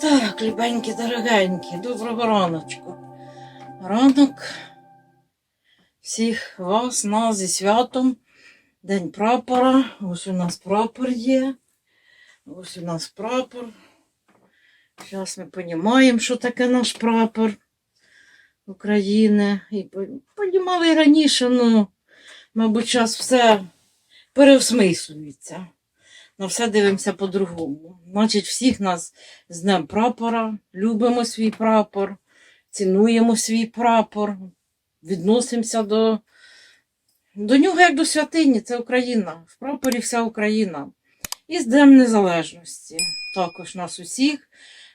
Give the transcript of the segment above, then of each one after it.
Так, любенькі, дорогенькі, доброго раночку. Ранок всіх вас, нас зі святом. День прапора. Ось у нас прапор є. Ось у нас прапор. Зараз ми розуміємо, що таке наш прапор України. І розуміли раніше, ну, мабуть, зараз все переосмислюється. На все дивимося по-другому. Значить, всіх нас з Днем прапора, любимо свій прапор, цінуємо свій прапор, відносимося до, до нього як до святині. Це Україна. В прапорі вся Україна. І з Днем Незалежності. Також нас усіх.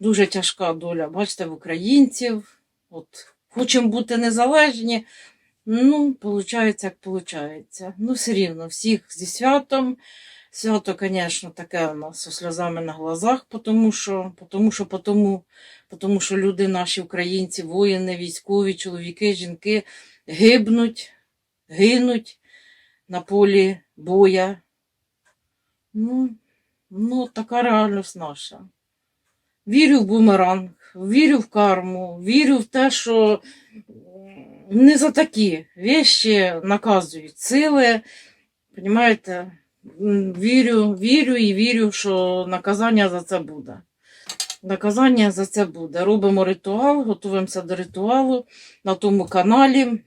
Дуже тяжка доля, бачите, в українців. От, хочемо бути незалежні. Ну, виходить, як виходить. Ну, все рівно, всіх зі святом. Свято, звісно, таке у нас зі сльозами на глазах, тому що, тому що, тому, тому що люди наші, українці, воїни, військові, чоловіки, жінки гибнуть, гинуть на полі боя. Ну, ну, така реальність наша. Вірю в бумеранг, вірю в карму, вірю в те, що не за такі вещі наказують сили. Понімаєте? Вірю, вірю і вірю, що наказання за це буде. Наказання за це буде. Робимо ритуал, готуємося до ритуалу на тому каналі.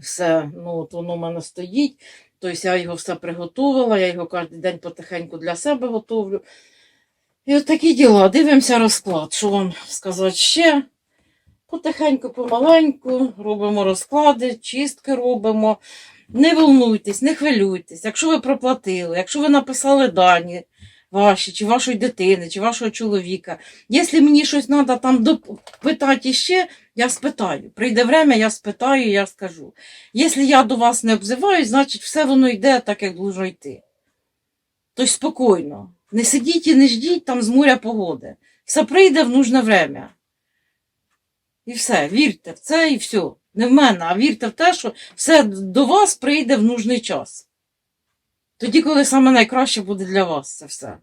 Все, ну, от воно в мене стоїть. Тобто я його все приготувала, я його кожен день потихеньку для себе готовлю. І от такі діла. Дивимося розклад. Що вам сказати ще? Потихеньку, помаленьку робимо розклади, чистки робимо. Не волнуйтесь, не хвилюйтесь. Якщо ви проплатили, якщо ви написали дані ваші, чи вашої дитини, чи вашого чоловіка. Якщо мені щось треба там питати ще, я спитаю. Прийде время, я спитаю, я скажу. Якщо я до вас не обзиваюсь, значить все воно йде так, як должно йти. Тобто спокійно. Не сидіть і не ждіть там з моря погоди. Все прийде в нужне время. І все, вірте в це і все. Не в мене, а вірте в те, що все до вас прийде в нужний час. Тоді, коли саме найкраще буде для вас це все.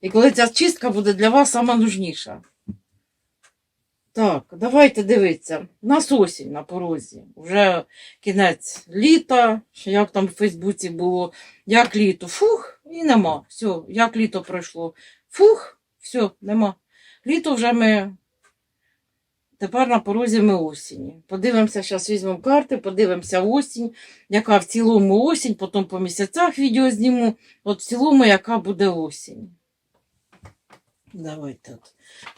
І коли ця чистка буде для вас саме нужніша. Так, давайте дивитися. Нас осінь на порозі. Вже кінець літа. Як там в Фейсбуці було, як літо, фух, і нема. Все, як літо пройшло. Фух, все, нема. Літо вже ми. Тепер на порозі ми осінні. Подивимося, зараз візьмемо карти, подивимося осінь, яка в цілому осінь, потім по місяцях відео зніму. От в цілому, яка буде осінь. Давайте от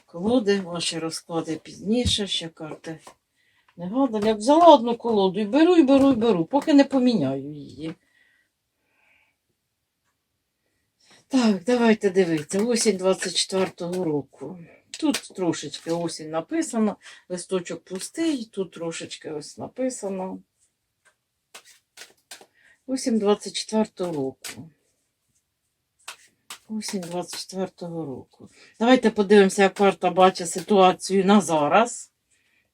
колоди, ваші розклади пізніше, ще карти не гадали. Я взяла одну колоду і беру, і беру, і беру, поки не поміняю її. Так, давайте дивитися. Осінь 24-го року. Тут трошечки осінь написано, листочок пустий, тут трошечки ось написано. Осінь 24-го року. Осінь 24-го року. Давайте подивимося, як карта бачить ситуацію на зараз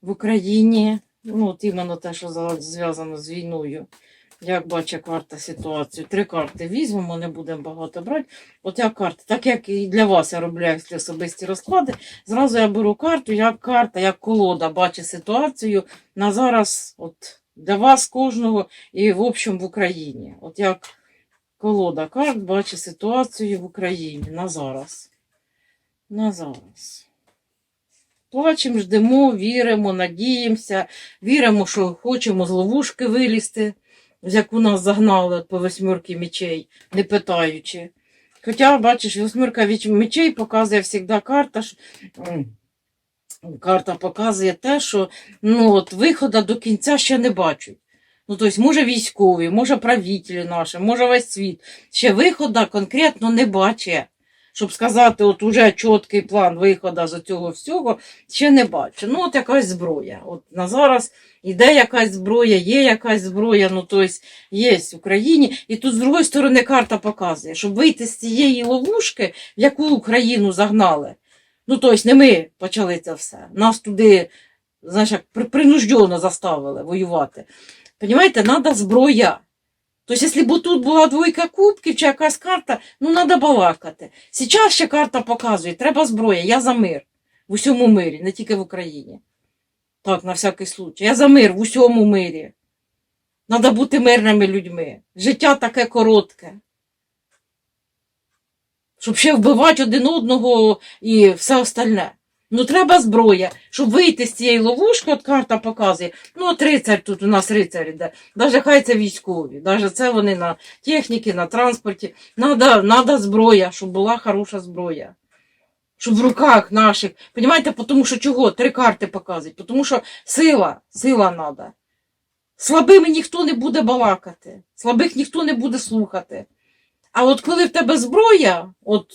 в Україні. Ну, от іменно те, що за- зв'язано з війною. Як бачить карта ситуацію. Три карти візьмемо, не будемо багато брати. От як карта, так як і для вас я роблю якісь особисті розклади, зразу я беру карту, як карта, як колода бачить ситуацію на зараз, от для вас кожного і в общем в Україні. От як колода карт бачить ситуацію в Україні на зараз. На зараз. Плачемо, ждемо, віримо, надіємося, віримо, що хочемо з ловушки вилізти, з яку нас загнали по восьмірки мечей, не питаючи. Хоча, бачиш, восьмірка мечей показує завжди карта. Карта показує те, що ну, от, виходу до кінця ще не бачать. Ну, тобто, може військові, може правителі наші, може весь світ. Ще виходу конкретно не бачить. Щоб сказати, от уже чіткий план виходу з цього всього, ще не бачу. Ну, от якась зброя. От на зараз іде якась зброя, є якась зброя, ну тобто є в Україні. І тут з другої сторони карта показує, щоб вийти з цієї ловушки, в яку Україну загнали. Ну, тобто, не ми почали це все. Нас туди, знаєш, як при- принуждено заставили воювати. Понімаєте, треба зброя. Тобто, якщо б тут була двойка кубків чи якась карта, ну треба балакати. Зараз ще карта показує, треба зброя, я за мир в усьому мирі, не тільки в Україні. Так, на всякий случай. Я за мир в усьому мирі. Треба бути мирними людьми. Життя таке коротке. Щоб ще вбивати один одного і все остальне. Ну, треба зброя, щоб вийти з цієї ловушки, от карта показує. Ну, от рицар тут у нас рицар іде. Даже хай це військові, даже це вони на техніці, на транспорті. Надо, надо зброя, щоб була хороша зброя. Щоб в руках наших. Понимаєте, тому що чого? Три карти показують. Тому що сила, сила треба. Слабими ніхто не буде балакати, слабих ніхто не буде слухати. А от коли в тебе зброя, от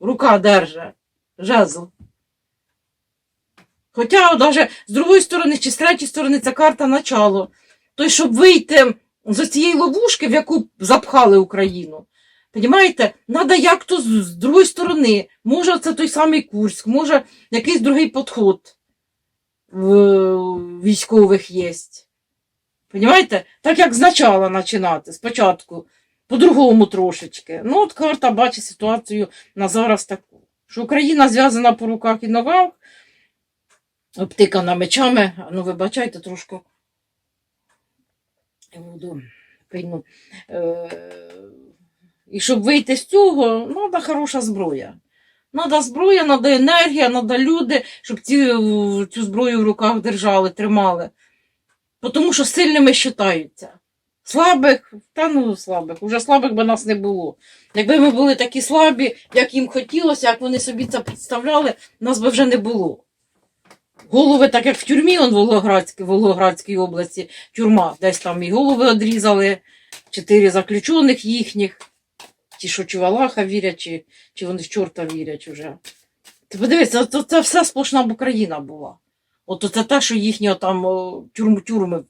рука держа, жезл. Хоча, навіть з другої сторони чи з третьої сторони ця карта начало. Тобто, щоб вийти з цієї ловушки, в яку запхали Україну, Понімаєте, треба як то з, другої сторони. Може, це той самий Курськ, може, якийсь другий підход військових є. Понімаєте? Так як спочатку починати, спочатку, по-другому трошечки. Ну, от карта бачить ситуацію на зараз таку. Що Україна зв'язана по руках і ногах, обтикана мечами. Ну, вибачайте трошки. Я буду пийну. Е- і щоб вийти з цього, треба хороша зброя. Треба зброя, треба енергія, треба люди, щоб ці, цю зброю в руках держали, тримали. Тому що сильними вважаються. Слабих, та ну слабих, уже слабих би нас не було. Якби ми були такі слабі, як їм хотілося, як вони собі це представляли, нас би вже не було. Голови, так як в тюрмі, в Волгоградській, Волгоградській області, тюрма, десь там і голови одрізали, чотири заключених їхніх. Ті, що чи вірять, чи, чи вони в чорта вірять уже. Ти подивися, це, це все сплошна б Україна була. От це те, що їхні там тюрми, тюрми.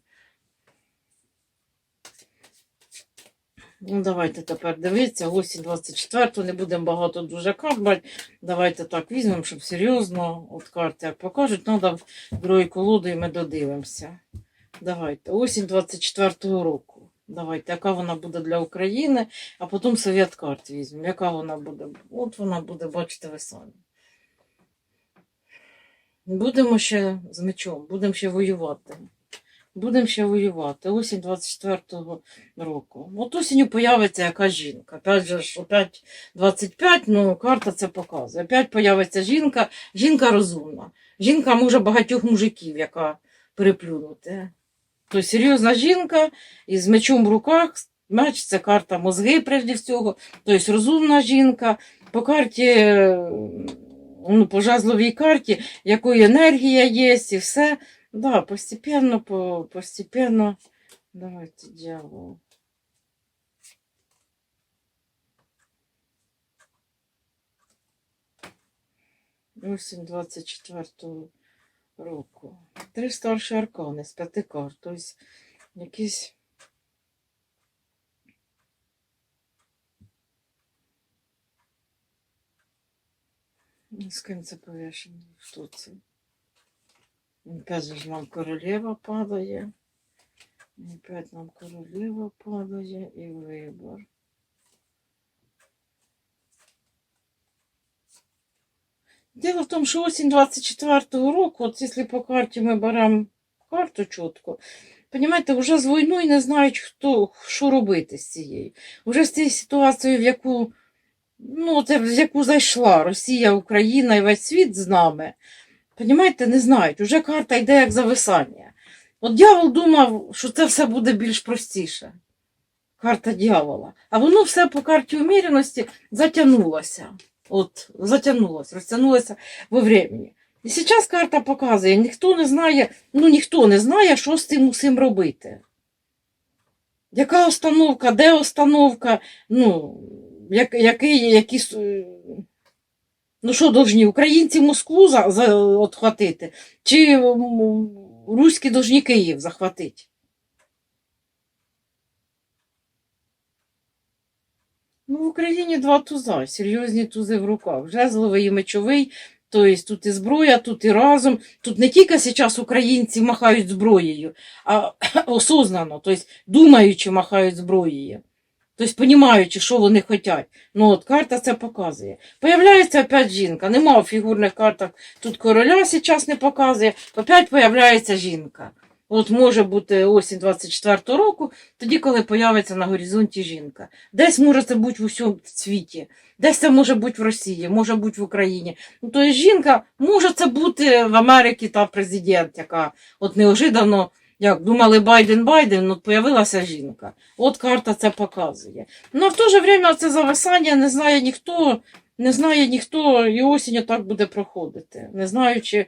Ну, давайте тепер дивитися. Осінь 24 не будемо багато дуже карт. Давайте так візьмемо, щоб серйозно. От карти як покажуть, треба другої колоди і ми додивимося. Давайте. Осінь 24-го року. Давайте, яка вона буде для України, а потім совет карт візьмемо. Яка вона буде? От вона буде, бачите, ви самі. Будемо ще з мечом, будемо ще воювати. Будемо ще воювати. Осінь 24-го року. От осінню появиться якась жінка. Опять же, ж, опять 25, ну карта це показує. Опять появиться жінка, жінка розумна. Жінка може багатьох мужиків, яка переплюнути. Тобто серйозна жінка із мечом в руках. Меч це карта мозги, прежде всього. Тобто розумна жінка. По карті, е, ну, по жазловій карті, якої енергія є, і все. Да, постепенно, по, постепенно. Давайте дьявол. Осінь 24-го року. Три старші аркани з п'яти карт. Тобто якісь. З ким це повішено? Хто це? Опять же ж нам королева падає. Опять нам королева падає і вибор. Дело в тому, що осінь 24-го року, от якщо по карті ми беремо карту чітко, Понімаєте, вже з війною не знають, хто що робити з цією. Вже з цією ситуацією, в яку, ну, це, в яку зайшла Росія, Україна і весь світ з нами. Понімаєте, не знають. Уже карта йде як зависання. От дьявол думав, що це все буде більш простіше. Карта дьявола. А воно все по карті уміряності затягнулося. От, затягнулося, розтягнулося во времени. І зараз карта показує, ніхто не знає, ну ніхто не знає, що з цим усім робити. Яка остановка, де остановка, ну, як, який, які, ну що должні, українці Москву за, за, отхватити, чи руські должні Київ захватити? Ну, в Україні два туза, серйозні тузи в руках. Жезловий і мечовий, Тобто тут і зброя, тут і разом. Тут не тільки зараз українці махають зброєю, а осознано, тобто думаючи, махають зброєю. Тобто, розуміючи, що вони хочуть. Ну, от карта це показує. Появляється опять жінка. Нема в фігурних картах. Тут короля зараз не показує. Опять появляється жінка. От може бути осінь 24 року, тоді, коли появиться на горизонті жінка. Десь може це бути в усьому світі, десь це може бути в Росії, може бути в Україні. Ну, тобто жінка, може це бути в Америці та президент, яка от неожиданно, як думали Байден Байден, от появилася жінка. От карта це показує. Ну, в то же время це зависання не знає ніхто, не знає ніхто, і осінь так буде проходити, не знаючи,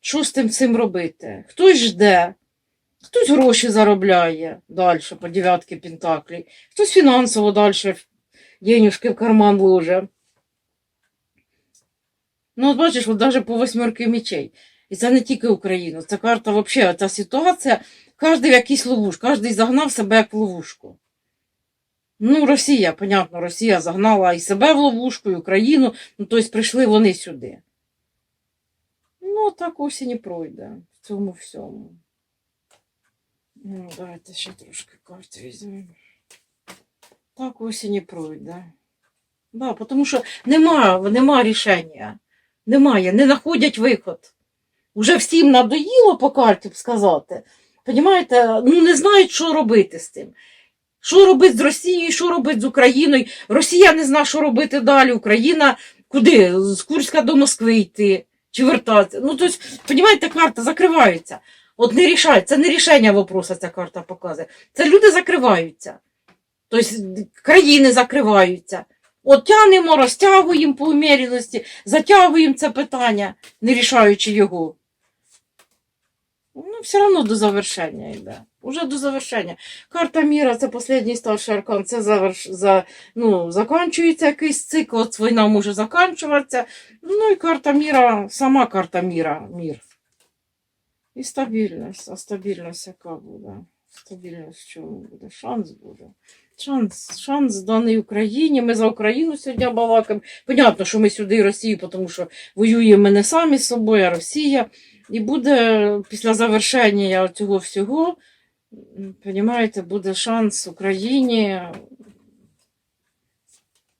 що з тим цим робити. Хтось жде, хтось гроші заробляє далі по дев'ятки пентаклей, хтось фінансово далі денюжки в карман ложе. Ну, от бачиш, от навіть по восьмерки мечей. І це не тільки Україна, це карта взагалі, ця ситуація, кожен в якийсь ловуш, кожен загнав себе як в ловушку. Ну, Росія, понятно, Росія загнала і себе в ловушку, і Україну, ну, тобто прийшли вони сюди. Ну, так осінь пройде в цьому всьому. Ну, давайте ще трошки карт візьмемо. Так осінь пройде. Да, тому що нема, нема рішення. Немає, не знаходять виход. Уже всім надоїло по карті б сказати. Понімаєте, ну не знають, що робити з цим. Що робити з Росією, що робити з Україною. Росія не знає, що робити далі. Україна куди? З Курська до Москви йти чи вертатися. Ну, тобто, понімаєте, карта закривається. От не рішають, це не рішення вопроса, ця карта показує. Це люди закриваються. Тобто країни закриваються. От тянемо, розтягуємо по уміряності, затягуємо це питання, не рішаючи його. Ну, все одно до завершення йде. Уже до завершення. Карта міра це останній старший аркан, це заверш... за... ну, закінчується якийсь цикл, от війна може закінчуватися. Ну і карта міра, сама карта міра, мір. І стабільність. А стабільність яка буде? Стабільність в чому буде? Шанс буде. Шанс, шанс даний Україні. Ми за Україну сьогодні балакаємо. Понятно, що ми сюди Росію, тому що воюємо не самі з собою, а Росія. І буде після завершення цього всього, розумієте, буде шанс Україні.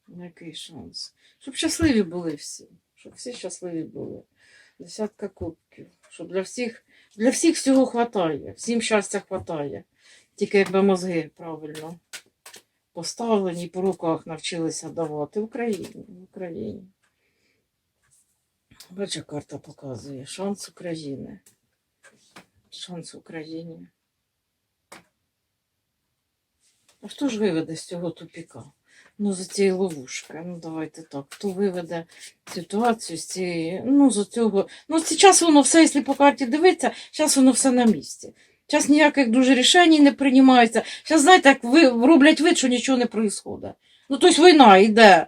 Який шанс? Щоб щасливі були всі. Щоб всі щасливі були. Десятка кубків. Щоб для всіх, для всіх всього хватає, всім щастя хватає. Тільки якби мозги правильно поставлені по руках навчилися давати Україні. В Україні. Бача, карта показує. Шанс України. Шанс Україні. А хто ж виведе з цього тупіка? Ну, за цієї ловушки. Ну, давайте так. Хто виведе ситуацію з цієї. Ну, з цього. Ну, зараз воно все, якщо по карті дивитися, зараз воно все на місці. Зараз ніяких дуже рішень не приймається. Зараз, знаєте, як ви роблять вид, що нічого не відбувається. Ну, тобто війна йде,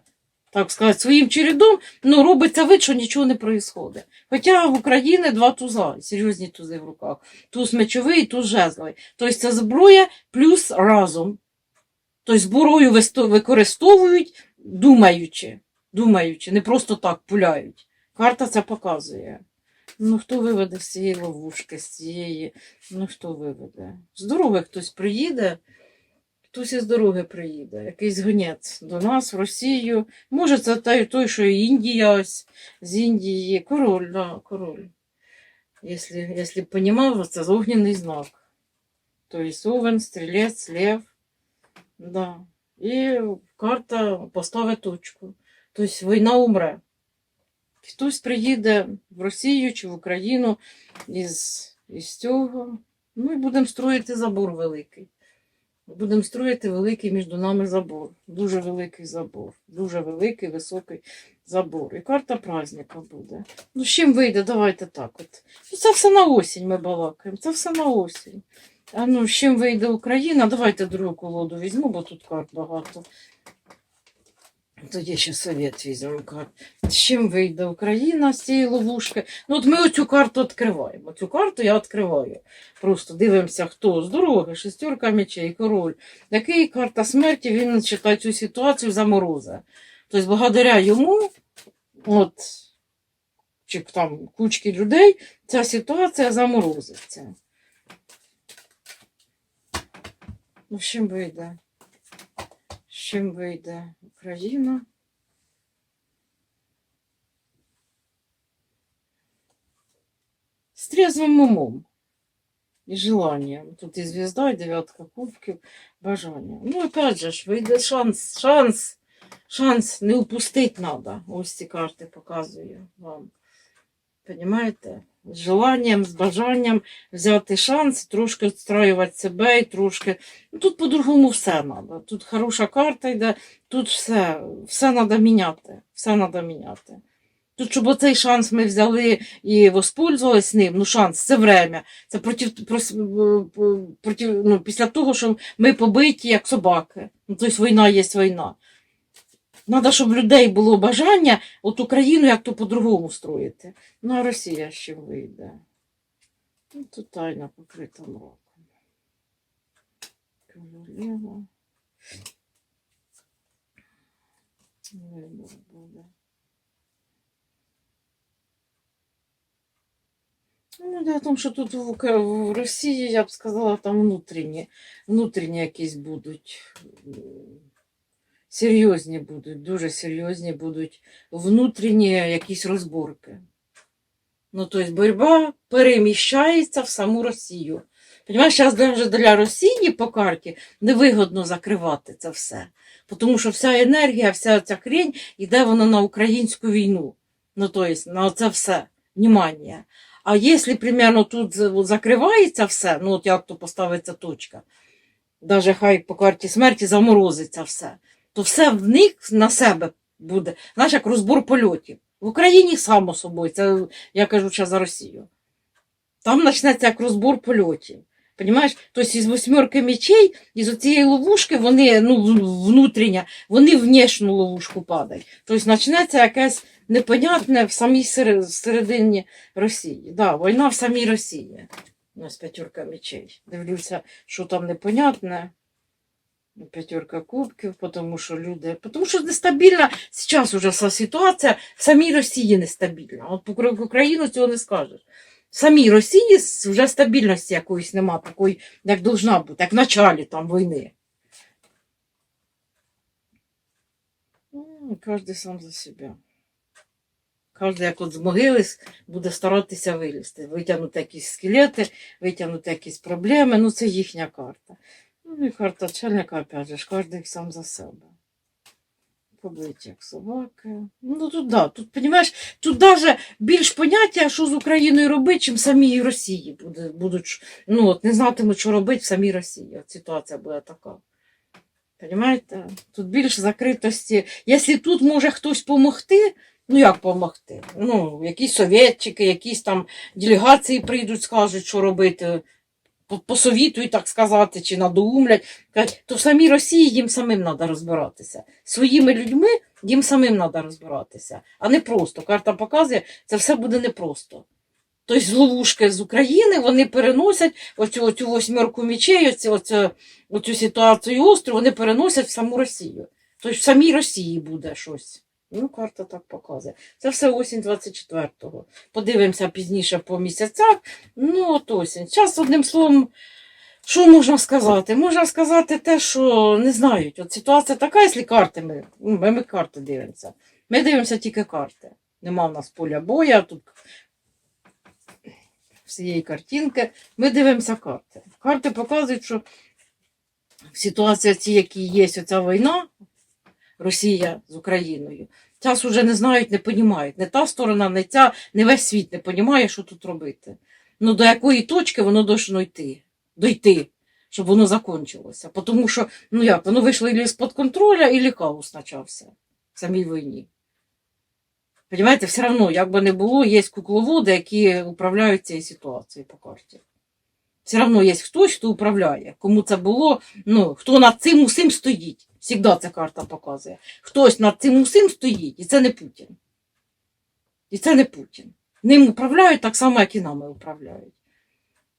так сказати, своїм чередом, ну робиться вид, що нічого не відбувається. Хоча в Україні два туза, серйозні тузи в руках. Туз мечовий туз жезловий. Тобто це зброя плюс разум. Тобто зброю використовують, думаючи, думаючи, не просто так пуляють. Карта це показує. Ну, хто виведе з цієї ловушки, з цієї. Ну, хто виведе? З дороги хтось приїде, хтось із дороги приїде, якийсь гонець до нас, в Росію. Може, це той, той що Індія ось, з Індії. Король, да, король. Якщо, якщо б понімав, це огненний знак. Тобто овен, стрілець, лев. Да. І карта поставить точку. Тобто війна умре. Хтось приїде в Росію чи в Україну із, із цього. Ну і будемо строїти забор великий. Будемо строїти великий між нами забор. Дуже великий забор. Дуже великий, високий забор. І карта праздника буде. Ну, з чим вийде? Давайте так. от. Ну, це все на осінь ми балакаємо. Це все на осінь. А ну, з чим вийде Україна? Давайте другу колоду візьму, бо тут карт багато. Тоді ще совет візьмемо карт. З чим вийде Україна з цієї ловушки? Ну, от ми оцю карту відкриваємо. Цю карту я відкриваю. Просто дивимося, хто з дороги, шестерка мечей, король. Який карта смерті, він читає цю ситуацію заморозе. Тобто, благодаря йому, от, чи там кучки людей, ця ситуація заморозиться. Ну, з чим вийде? Чим вийде Україна? З трезвим умом і желанням. Тут і звізда, і дев'ятка кубків, бажання. Ну, опять же ж, вийде шанс, шанс, шанс не упустити треба. Ось ці карти показую вам. Понимаєте? З желанням, з бажанням взяти шанс, трошки відстраювати себе і трошки. Ну, тут по-другому все треба. Тут хороша карта йде, тут все, все треба міняти. Все треба міняти. Тут, щоб оцей шанс ми взяли і воспользувались ним, ну шанс, це время. Це проти, прос- проти, ну, після того, що ми побиті, як собаки. Ну, тобто війна є війна. Треба, щоб людей було бажання от Україну як то по-другому строїти. Ну, а Росія ще вийде. Ну, тайна покрита мраком. Королева. Вибор буде. Ну, в тому, що тут в, в Росії, я б сказала, там внутрішні якісь будуть. Серйозні будуть, дуже серйозні будуть внутрішні якісь розборки. Ну, тобто боротьба переміщається в саму Росію. Понимаєш, зараз для Росії по карті невигодно закривати це все. Тому що вся енергія, вся ця хрень йде вона на українську війну. Ну, тобто, на це все. Внимание. А якщо, примерно, тут закривається все, ну от як то поставиться точка, навіть хай по карті смерті заморозиться все, то все в них на себе буде, знаєш, як розбор польотів. В Україні само собою, це я кажу ще за Росію. Там почнеться як розбор польотів. Понімаєш? Тобто із восьмерки мечей, із цієї ловушки, вони, ну, внутрішня, вони в внешню ловушку падають. Тобто почнеться якесь непонятне в самій середині Росії. Да, війна в самій Росії. У нас п'ятерка мечей. Дивлюся, що там непонятне. П'ятерка кубків, тому що люди. Тому що нестабільна зараз уже ситуація в самій Росії нестабільна. От про Україну цього не скажеш. В самій Росії вже стабільності якоїсь нема, такої, як должна бути, як в началі там війни. Ну, Кожен сам за себе. Кожен, як от з могили, буде старатися вилізти, витягнути якісь скелети, витягнути якісь проблеми. Ну, це їхня карта. Ну і карта чельника, опять же, кожен сам за себе. Побиті як собаки. Ну тут да, тут, понімаєш, тут даже більш поняття, що з Україною робити, чим самій Росії буде, будуть, ну от не знатимуть, що робити в самій Росії. От ситуація буде така. Понимаєте? Тут більш закритості. Якщо тут може хтось допомогти, ну як допомогти? Ну, якісь совєтчики, якісь там делегації прийдуть, скажуть, що робити, посовітують, так сказати, чи надоумлять. То в самій Росії їм самим треба розбиратися. Своїми людьми їм самим треба розбиратися. А не просто. Карта показує, це все буде непросто. Тобто з ловушки з України вони переносять оцю, оцю восьмерку мечей, оцю, оцю, оцю ситуацію остру, вони переносять в саму Росію. Тобто в самій Росії буде щось. Ну, карта так показує. Це все осінь 24-го. Подивимося пізніше по місяцях. Ну, от осінь. Зараз, одним словом, що можна сказати? Можна сказати те, що не знають. От ситуація така, якщо карти ми, ну, ми, ми карти дивимося. Ми дивимося тільки карти. Нема в нас поля боя, тут всієї картинки. Ми дивимося карти. Карти показують, що ситуація ці, які є, оця війна, Росія з Україною, час уже не знають, не розуміють. Не та сторона, не ця, не весь світ не розуміє, що тут робити. Ну, до якої точки воно должно йти, дойти, щоб воно закінчилося. Тому що, ну як, воно вийшло і з-під контроля, і хаос почався в самій війні. Понимаєте, все одно, як би не було, є кукловоди, які управляють цією ситуацією по карті. Все одно є хтось, хто управляє. Кому це було, ну, хто над цим усім стоїть. Всігда ця карта показує. Хтось над цим усім стоїть, і це не Путін. І це не Путін. Ним управляють так само, як і нами управляють.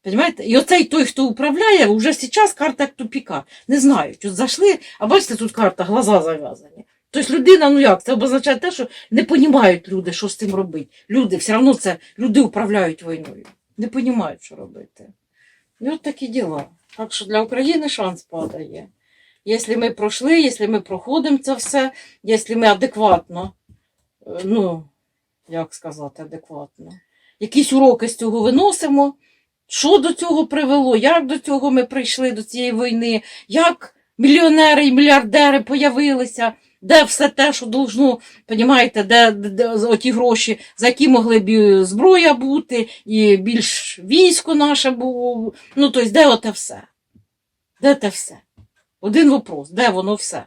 Понимаєте? І оцей той, хто управляє, вже зараз карта як тупіка. Не знають. От зайшли, а бачите, тут карта, глаза зав'язані. Тобто людина, ну як, це обозначає те, що не розуміють люди, що з цим робити. Люди, все одно це люди управляють війною. Не розуміють, що робити. І от такі діла. Так що для України шанс падає. Якщо ми пройшли, якщо ми проходимо це все, якщо ми адекватно, е, ну, як сказати, адекватно, якісь уроки з цього виносимо, що до цього привело, як до цього ми прийшли до цієї війни, як мільйонери і мільярдери появилися, де все те, що должно, понімаєте, де, де, де оті гроші, за які могли б зброя бути, і більш військо наше було. Ну, тобто, де оте все? Де те все? Один вопрос, де воно все?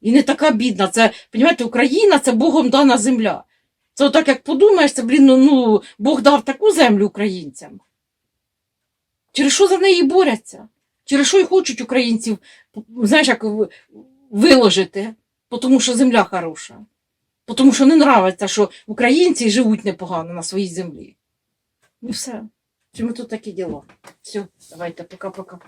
І не така бідна. Це, понімаєте, Україна це Богом дана земля. Це отак, як подумаєш, це, блін, ну, ну Бог дав таку землю українцям. Через що за неї борються? Через що й хочуть українців, знаєш, як в- виложити, тому що земля хороша. Тому що не нравиться, що українці живуть непогано на своїй землі. Ну все. Чому тут такі діло? Все, давайте, пока-пока.